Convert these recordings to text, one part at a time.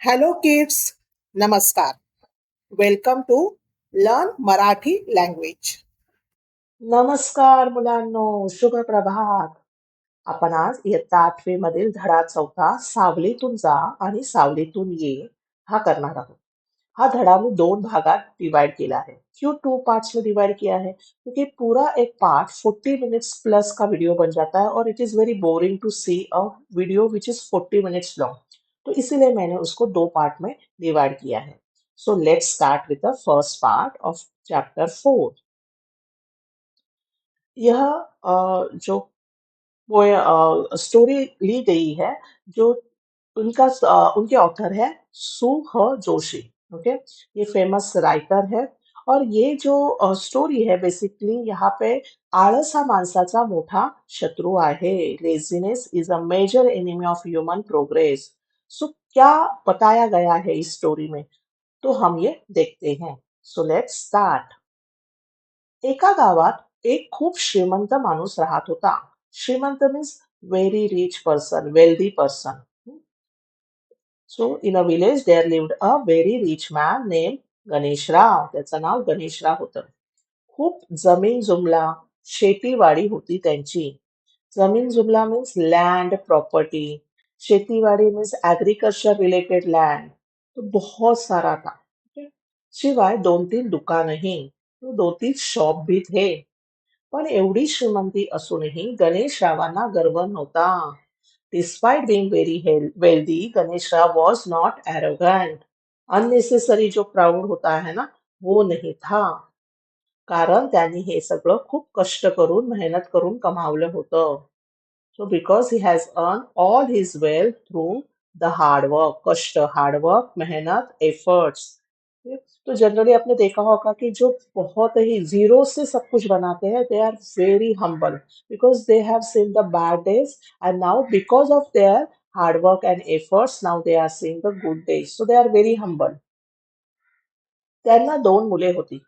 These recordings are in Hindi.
हॅलो किड्स नमस्कार welcome to learn Marathi language नमस्कार मुलांनो. शुभ प्रभात. आपण आज इयत्ता आठवी मधील धडा चौथा सावलीतून जा आणि सावलीतून ये हा करणार आहोत. हा धडा मैं दोन भागात डिवाइड किया है क्यों टू पार्ट्स में डिवाइड किया है क्योंकि पूरा एक पार्ट 40 मिनट्स प्लस का वीडियो बन जाता है और it is very boring to see a video which is 40 minutes long तो इसीलिए मैंने उसको दो पार्ट में डिवाइड किया है. So let's start with the first part of chapter four यह जो वो स्टोरी ली गई है, जो उनका उनके ऑथर है सु ह जोशी। ओके ये फ़ेमस राइटर है और ये जो स्टोरी है बेसिकली यहाँ पे आळस हा माणसाचा मोठा शत्रू आहे. Laziness is a major enemy of human progress so क्या बताया गया है इस स्टोरी में? तो हम ये देखते हैं. सो लेट्स स्टार्ट एका गावात एक खूप श्रीमंत माणूस राहत होता. श्रीमंत means very rich person wealthy person so in a village there lived a very rich man name Ganeshrao त्याचं नाव गणेशराव होतं. खूप जमीन जुमला शेतीवाडी होती त्यांची. जमीन जुमला मीन्स लैंड प्रॉपर्टी शेतीवाड़ी मीन्स एग्रीकल्चर रिलेटेड लैंड तो बहुत सारा था. ठीक है? शिवाय दोन तीन दुकानही. तो दोन तीन शॉप भी थे. पण एवढी श्रीमंती असूनही गणेशरावांना गर्व नव्हता. Despite being very hel- wealthy, Ganesha was not arrogant. Unnecessary जो प्राऊड होता है ना वो नहीं था। कारण त्यांनी हे सगळं खूप कष्ट करून मेहनत करून कमावलं होतं. So because he has earn all his wealth through the hard work कष्ट हार्डवर्क मेहनत एफर्ट्स तो जनरली आपने देखा होगा कि जो बहुत ही ज़ीरो से सब कुछ बनाते हैं they are very humble because they have seen the bad days and now because of their work and efforts now they are seeing the good days so they are very humble त्यांना दोन मुले होती.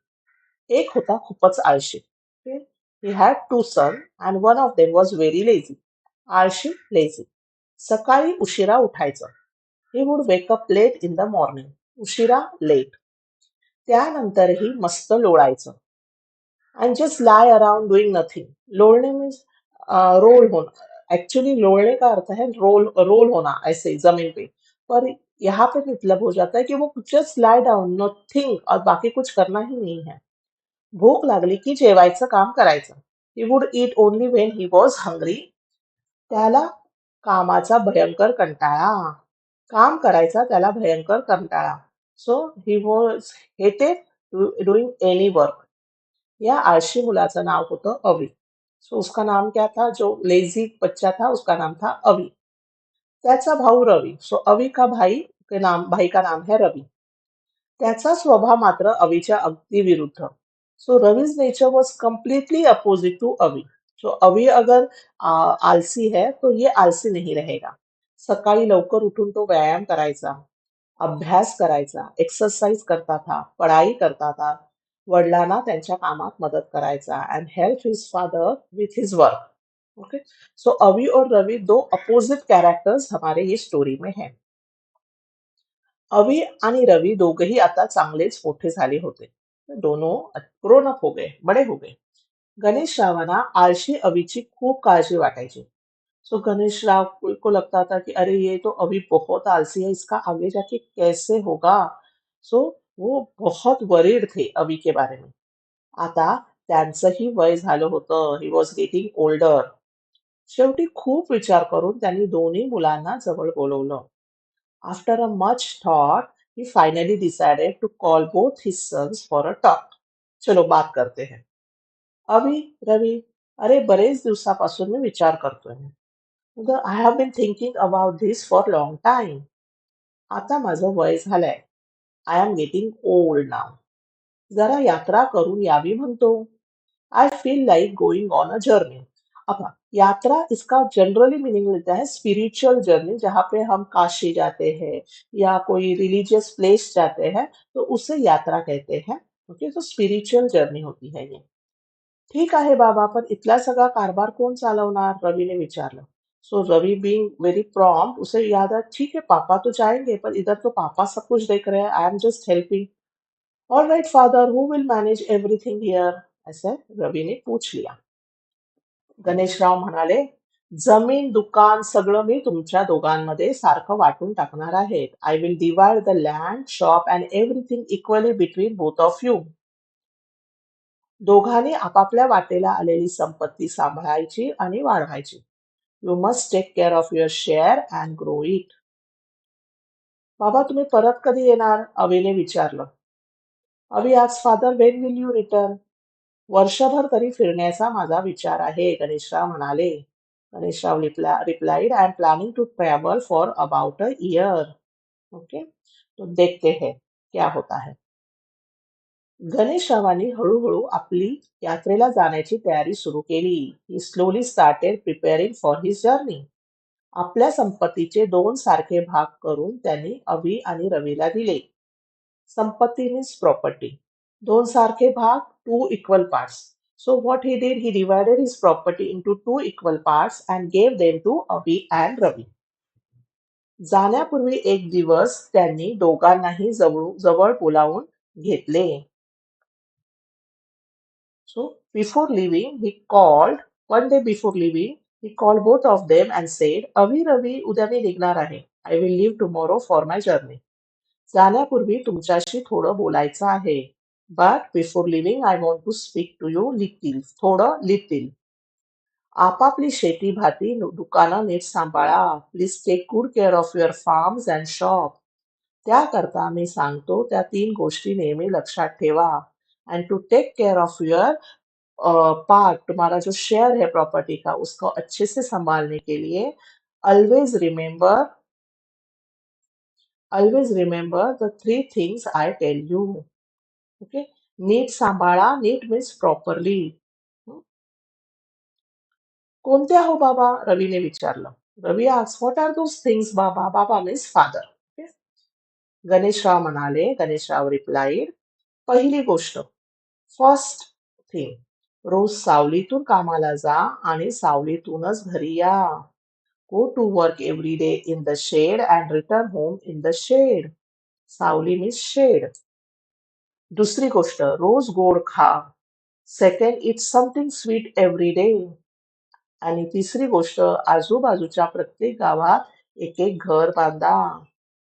एक होता खूपच आळशी. He had two son and one of them was very lazy आळशी लेझी सकाळी उशिरा उठायचं. He would wake up late in the morning उशिरा लेट त्यानंतरही मस्त लोळायचं. And just lie around doing nothing लोळणे means roll होना एक्चुअली लोळने का अर्थ है रोल रोल होना ऐसे ज़मीन पे. पर यहाँ पे मतलब हो जाता है कि वो जस्ट लाई डाउन नथिंग और बाकी कुछ करना ही नहीं है. भूक लागली की जेवायचं काम करायचं. He would eat only when he was hungry त्याला कामाचा भयंकर कंटाळा. काम करायचा, त्याला भयंकर कंटाळा. So he was hated doing any work या आळशी मुलाचं नाव होतं अवी. सो उसका नाम क्या था? जो लेजी बच्चा था, उसका नाम था अवी. त्याचा भाऊ रवी. सो अवी का भाई के नाम, भाई का नाम है रवी. त्याचा स्वभाव मात्र अवीच्या अगदी विरुद्ध. So Ravi's nature was completely opposite to Avi. So Avi अगर आलसी है तो ये आलसी नहीं रहेगा. सकाळी लवकर उठून तो व्यायाम करायचा. अभ्यास करायचा एक्सरसाइज करता था पढ़ाई करता था वडिलांना त्यांच्या कामात मदत करायचा and help his father with his work okay so Avi और रवि दो अपोजिट कॅरेक्टर्स हमारे ये स्टोरी में है. अवी आणि रवी दोघेही आता चांगलेच मोठे झाले होते. दोनों ग्रोन अप हो गए बड़े हो गए. गणेश रावांना आळशी अवीची खूप काळजी वाटायची. सो गणेश राव को लगता था कि अरे ये तो अभी बहुत आलसी है इसका आगे जाके कैसे होगा सो वो बहुत वरीड थे अवी के बारे में आता त्यांचंही वय झालं होतं ही वॉज़ गेटिंग ओल्डर शेवटी खूप विचार करून त्यांनी दोन्ही मुलांना जवळ बोलवलं after a much thought he finally decided to call both his sons for a talk चलो बात करते हैं अभी रवी अरे बरेच दिवसापासून मी विचार करतोय I have been thinking about this for long time आता माझं वय झालंय. I am getting old now जरा यात्रा करून यावी म्हणतो. I feel like going on a journey अब, यात्रा इसका जनरली मीनिंग लेता है स्पिरिचुअल जर्नी जहाँ पे हम काशी जाते हैं या कोई रिलीजियस प्लेस जाते हैं तो उसे यात्रा कहते हैं। ओके तो स्पिरिचुअल जर्नी होती है ये। ठीक आहे बाबा पण इथला सगळा कारभार कोण चालवणार? रवीने विचारलं. So Ravi being very prompt उसे याद है ठीक है पापा तो जाएंगे पर इधर तो पापा सब कुछ देख रहे हैं I am just helping all right father who will manage everything here ऐसे रवि ने पूछ लिया। गणेशराव म्हणाले जमीन दुकान सगळं मी तुमच्या दोघांमध्ये सारखं वाटून टाकणार आहे I will divide the land shop and everything equally between both of you दोघांनी आपापल्या वाटेला आलेली संपत्ती सांभाळायची आणि वाढवायची. You must take care of your share and grow it बाबा, तुम्ही परत कधी येणार अवीने विचारलं. अवी आज father when will you return वर्षभर तरी फिरण्याचा माझा विचार आहे, गणेशराव म्हणाले. Ganeshrao replied I am planning to travel for about a year okay तो देखते हैं, क्या होता है. गणेशरावांनी हळूहळू आपली यात्रेला जाण्याची तयारी सुरू केली. He slowly started preparing for his journey आपल्या संपत्तीचे दोन सारखे भाग करून त्यांनी अवी आणि रवीला दिले. संपत्ती मीन्स प्रॉपर्टी दोन सारखे भाग two equal parts so what he did he divided his property into two equal parts and gave them to Avi and Ravi. जाण्यापूर्वी एक दिवस त्यांनी दोघांनाही जवळ जवळ बोलावून घेतले. Before leaving, he called, one day before leaving, he called both of them and said, Avi Ravi, उद्या मी निघणार आहे. I will leave tomorrow for my journey. जाण्यापूर्वी तुमच्याशी थोडं बोलायचं आहे. But before leaving, I want to speak to you little. थोडं little. आपापली शेती भाती नु- दुकानं नीट सांभाळा. Please take good care of your farms and shop. त्याकरता मी सांगतो त्या तीन गोष्टी नेहमी लक्षात ठेवा. And to take care of your part तुम्हारा जो शेयर है प्रॉपर्टी का, उसको अच्छे से संभालने के लिए always remember always remember the three things I tell you. Okay? नीट सांभाळा नीट मीन्स प्रॉपरली कोणत्या हो बाबा? रवीने विचारलं. रवी आज व्हॉट आर दोज थिंग्स बाबा? बाबा मीन्स फादर ओके गणेशराव म्हणाले, गणेशराव रिप्लाईड पहिली गोष्ट फ़र्स्ट थिंग रोज सावलीतून कामाला जा आणि सावलीतूनच घरी या. Go to work every day in the shade and return home in the shade Sawali means shade दुसरी गोष्ट रोज गोड खा. Second eat something sweet every day आणि तिसरी गोष्ट आजूबाजूच्या प्रत्येक गावात एक एक घर बांधा.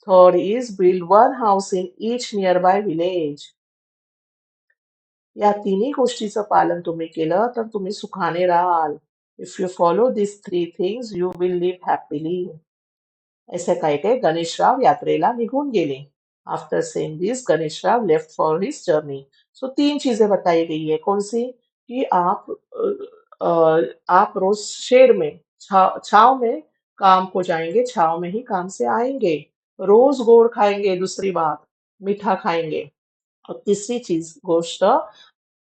Third is build one house in each nearby village या तिन्ही गोष्टीचं पालन तुम्ही केलं, तर तुम्ही सुखाने राहाल. If you follow this three things you will live happily ऐसे कह के गणेशराव यात्रेला निघून गेले. After saying this Ganeshrao left for his journey so तीन चीज़ें बताई गई है. कौन सी कि आप आप रोज शेड में छाव छाव में काम को जाएँगे, छाव में ही काम से आएँगे। रोज गोड़ खाएँगे, दूसरी बात, मीठा खाएँगे। और तीसरी चीज़, गोश्त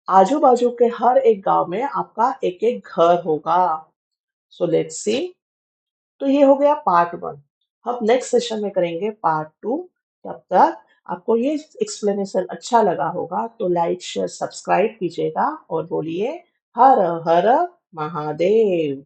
आजू बाजू के हर एक गाँव में आपका एक एक घर होगा। सो लेट्स सी तो ये हो गया पार्ट वन हम नेक्स्ट सेशन में करेंगे पार्ट टू तब तक आपको ये एक्सप्लेनेशन अच्छा लगा होगा तो लाइक शेयर सब्सक्राइब कीजिएगा और बोलिए, हर हर महादेव।